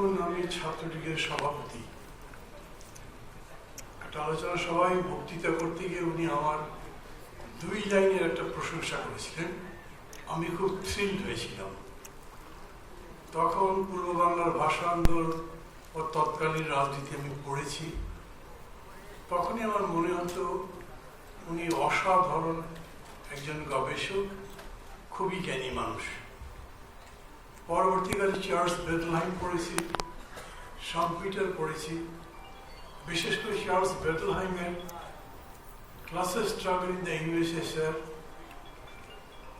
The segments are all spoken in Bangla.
তখন আমি ছাত্রলীগের সভাপতি। একটা আলোচনা সভায় বক্তৃতা করতে গিয়ে উনি আমার দুই লাইনের একটা প্রশংসা করেছিলেন। আমি খুব থ্রিল্ড হয়েছিলাম। তখন পূর্ব বাংলার ভাষা আন্দোলন ও তৎকালীন রাজনীতি আমি পড়েছি। তখনই আমার মনে হতো উনি অসাধারণ একজন গবেষক, খুবই জ্ঞানী মানুষ। পরবর্তীকালে চার্লস বেদলহাইম পড়েছি সম্পিটার পড়েছি বিশেষ করে Charles বেদলহাইমের classes struggle in the USSR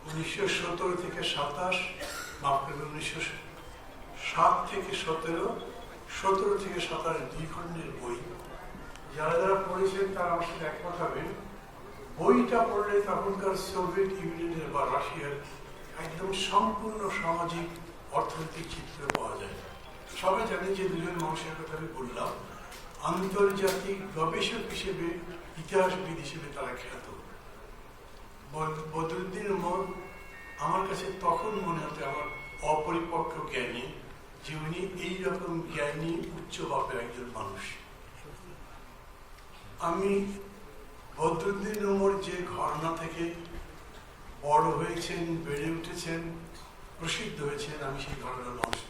উনিশশো সতেরো থেকে সাতাশ, মাফ করবেন, উনিশশো সাত থেকে সতেরো সতেরো থেকে সাতাশ দুই খণ্ডের বই। যারা যারা পড়েছেন তারা আমার সাথে একমত হবেন, বইটা পড়লে তখনকার সোভিয়েত ইউনিয়নের বা রাশিয়ার একদম সম্পূর্ণ সামাজিক অর্থনৈতিক চিত্র পাওয়া যায়। সবাই জানে যে দুজন মানুষের কথা আমি বললাম, আন্তর্জাতিক গবেষক হিসেবে ইতিহাসবিদ হিসেবে তারা খ্যাত। বদরুদ্দিন উমর আমার কাছে তখন মনে হতো আমার অপরিপক্ক জ্ঞানী, যে উনি এইরকম জ্ঞানী, উচ্চ বাপের একজন মানুষ। আমি বদরুদ্দিন উমর যে ঘটনা থেকে বড় হয়েছেন, বেড়ে উঠেছেন প্রসিদ্ধ হয়েছেন আমি সেই ঘটনার মানুষ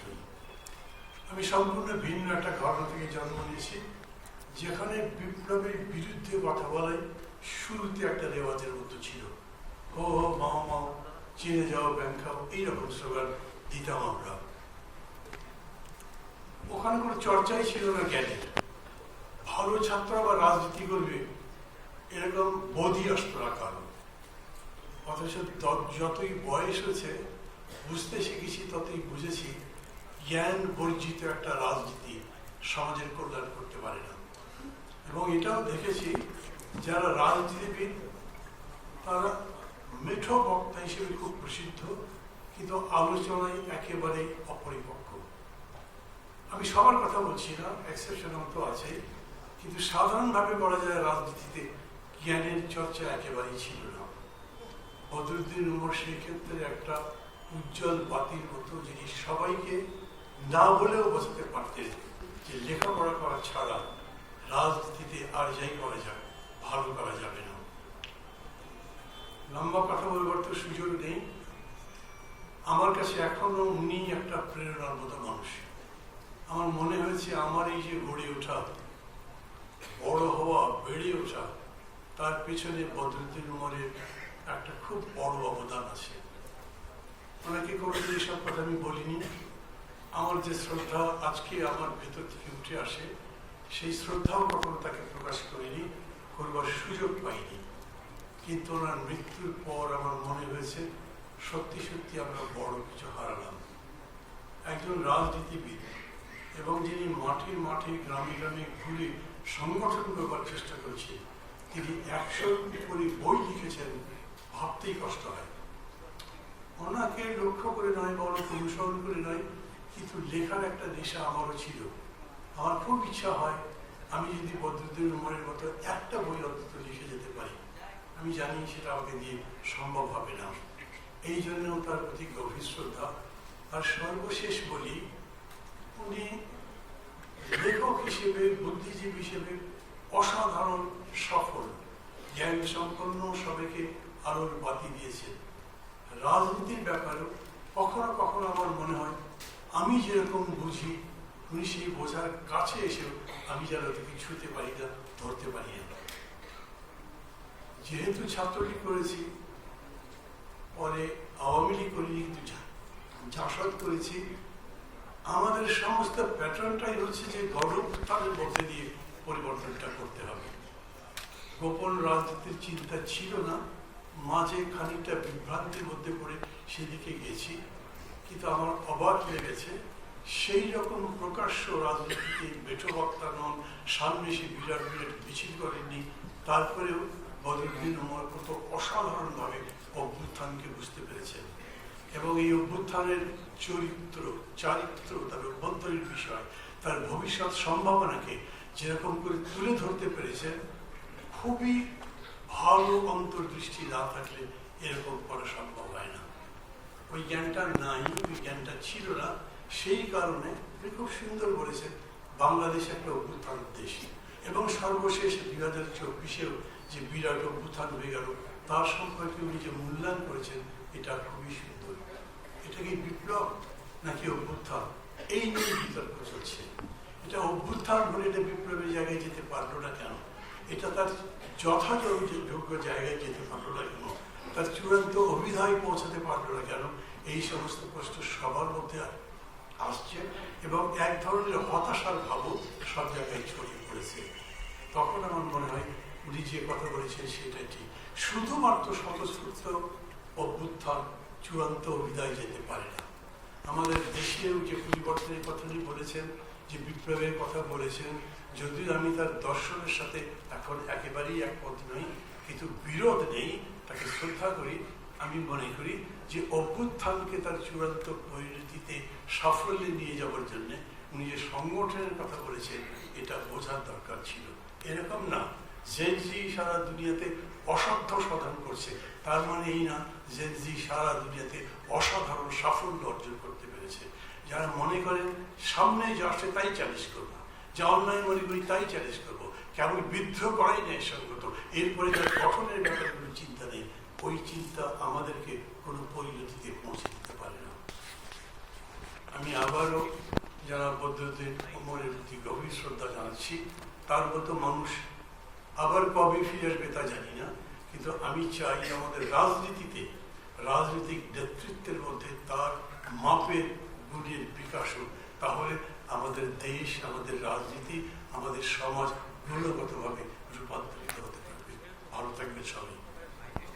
আমি সম্পূর্ণ ভিন্ন একটা ঘটনা থেকে জন্ম নিয়েছি, যেখানে বিপ্লবের বিরুদ্ধে কথা বলাই শুরুতে একটা রেওয়াজের মতো ছিল। হো হো, মাও মাও, চিনে যাও ব্যাংক খাও, এইরকম স্লোগান দিতাম আমরা। ওখানে কোনো চর্চাই ছিল না জ্ঞানের ভালো ছাত্র আবার রাজনীতি করবে, এরকম বোধই আসতো না কারণ অথচ যতই বয়স হয়েছে বুঝতে শিখেছি, ততই বুঝেছি জ্ঞান বর্জিত একটা রাজনীতি সমাজের কল্যাণ করতে পারে না। এবং এটাও দেখেছি, যারা রাজনীতিবিদ, তারা মেঠো বক্তা হিসেবে খুব প্রসিদ্ধ, কিন্তু আলোচনায় একেবারে অপরিপক্ক। আমি সবার কথা বলছি না এক্সেপশন তো আছে কিন্তু সাধারণভাবে বলা যায় রাজনীতিতে জ্ঞানের চর্চা একেবারেই ছিল না। বদরুদ্দিন উমর সেই ক্ষেত্রে একটা উজ্জ্বল বাতির মতো যিনি সবাইকে না বলেও বোঝাতে পারতেন যে লেখাপড়া করা ছাড়া রাজনীতিতে আর যাই করা যায়, ভালো করা যাবে না। লম্বা কথা বলবার তো সুযোগ নেই। আমার কাছে এখনও উনি একটা প্রেরণার মতো মানুষ। আমার মনে হয়েছে আমার এই যে গড়ে ওঠা, বড় হওয়া, বেড়ে ওঠা, তার পেছনে বদরুদ্দিন উমরের একটা খুব বড় অবদান আছে। অনেকে কোনোদিন এসব কথা আমি বলিনি। আমার যে শ্রদ্ধা আজকে আমার ভেতর থেকে উঠে আসে, সেই শ্রদ্ধাও কখনো তাকে প্রকাশ করিনি করবার সুযোগ পাইনি। কিন্তু ওনার মৃত্যুর পর আমার মনে হয়েছে, সত্যি সত্যি আমরা বড় কিছু হারালাম। একজন রাজনীতিবিদ এবং যিনি মাঠে মাঠে গ্রামে গ্রামে ঘুরে সংগঠন করবার চেষ্টা করেছে তিনি একশো উপরে বই লিখেছেন, ভাবতেই কষ্ট হয়। ওনাকে লক্ষ্য করে নয় বা ওনাকে অনুসরণ করে নয়, কিন্তু লেখার একটা নেশা আমারও ছিল। আমার খুব ইচ্ছা হয় আমি যদি বদরুদ্দিন উমরের মতো একটা বই অন্তত লিখে যেতে পারি। আমি জানি সেটা আমাকে দিয়ে সম্ভব হবে না। এই জন্যও তার প্রতি গভীর শ্রদ্ধা। আর সর্বশেষ বলি, উনি লেখক হিসেবে, বুদ্ধিজীবী হিসেবে অসাধারণ সফল। জ্ঞান সম্পন্ন সবাইকে আলোর বাতি দিয়েছেন। রাজনীতির ব্যাপারেও কখনো কখনো আমার মনে হয়, আমি যেরকম বুঝি, উনি সেই বোঝার কাছে এসেও আমি যেন তাকে ছুঁতে পারি না, ধরতে পারি না। যেহেতু ছাত্রলীগ করেছি, পরে আওয়ামী লীগ করিনি, কিন্তু জাসদ করেছি, আমাদের সমস্ত প্যাটার্নটাই হচ্ছে যে গণপ্রথানের মধ্যে দিয়ে পরিবর্তনটা করতে হবে। গোপন রাজনীতির চিন্তা ছিল না মাঝে খানিকটা বিভ্রান্তির মধ্যে পড়ে সেদিকে গেছি। কিন্তু আমার অবাক লেগেছে সেই রকম প্রকাশ্য রাজনীতিতে বেটো বক্তা নন, সামনে সে বিরাট বিরাট মিছিল করেননি, তারপরেও বদরুদ্দিন উমর কত অসাধারণভাবে অভ্যুত্থানকে বুঝতে পেরেছেন। এবং এই অভ্যুত্থানের চরিত্র, চারিত্র, তার অভ্যন্তরীণ বিষয়, তার ভবিষ্যৎ সম্ভাবনাকে যেরকম করে তুলে ধরতে পেরেছেন, খুবই ভালো অন্তর্দৃষ্টি না থাকলে এরকম করা সম্ভব হয় না। ওই জ্ঞানটা নাই, ওই জ্ঞানটা ছিল না। সেই কারণে উনি খুব সুন্দর বলেছেন, বাংলাদেশ একটা অভ্যুত্থানের দেশ। এবং সর্বশেষ দুই হাজার চব্বিশেও যে বিরাট অভ্যুত্থান হয়ে গেল, তার সম্পর্কে উনি যে মূল্যায়ন করেছেন, এটা খুবই সুন্দর। এটা কি বিপ্লব নাকি অভ্যুত্থান? এই নিয়ে বিতর্ক চলছে। এটা অভ্যুত্থান হলে এটা বিপ্লবের জায়গায় যেতে পারল না কেন? এটা তার যথাযথ যোগ্য জায়গায় যেতে পারল না কেন? তার চূড়ান্ত অভিধায় পৌঁছাতে পারল না কেন? এই সমস্ত প্রশ্ন সবার মধ্যে আসছে এবং এক ধরনের হতাশার ভাবও সব জায়গায় ছড়িয়ে পড়েছে। তখন আমার মনে হয় উনি যে কথা বলেছেন সেটা ঠিক। শুধুমাত্র স্বতঃস্ফূর্ত অভ্যুত্থান চূড়ান্ত অভিধায় যেতে পারে না। আমাদের দেশেও যে পরিবর্তনের কথা বলেছেন, যে বিপ্লবের কথা বলেছেন যদিও আমি তার দর্শনের সাথে এখন একেবারেই একমত নই, কিন্তু বিরোধ নেই, তাকে শ্রদ্ধা করি, আমি মনে করি যে অভ্যুত্থানকে তার চূড়ান্ত পরিণতিতে সাফল্যে নিয়ে যাওয়ার জন্য উনি যে সংগঠনের কথা বলেছেন, এটা বোঝার দরকার ছিল। এরকম না জেনজি সারা দুনিয়াতে অসাধ্য সাধন করছে, তার মানে এই না জেনজি সারা দুনিয়াতে অসাধারণ সাফল্য অর্জন করতে পেরেছে। যারা মনে করেন সামনে যা আসে তাই চ্যালেঞ্জ করব। যা অন্যায় মনে করি তাই চ্যালেঞ্জ করব। কেমন বিদ্রোহ করাই নেই সঙ্গত এরপরে তার গঠনের ব্যাপারে কোনো চিন্তা নেই। ওই চিন্তা আমাদেরকে কোনো পরিণতিতে পৌঁছে দিতে পারে না। আমি আবারও যারা বৌদ্ধদের অমরের প্রতি গভীর শ্রদ্ধা জানাচ্ছি, তার মতো মানুষ আবার কবে ফিরে আসবে তা জানি না। কিন্তু আমি চাই আমাদের রাজনীতিতে, রাজনৈতিক নেতৃত্বের মধ্যে তার মাপের গুণের বিকাশ হোক। তাহলে আমাদের দেশ আমাদের রাজনীতি আমাদের সমাজ গুণগতভাবে রূপান্তরিত হতে পারবে ভালো থাকবে সবাই।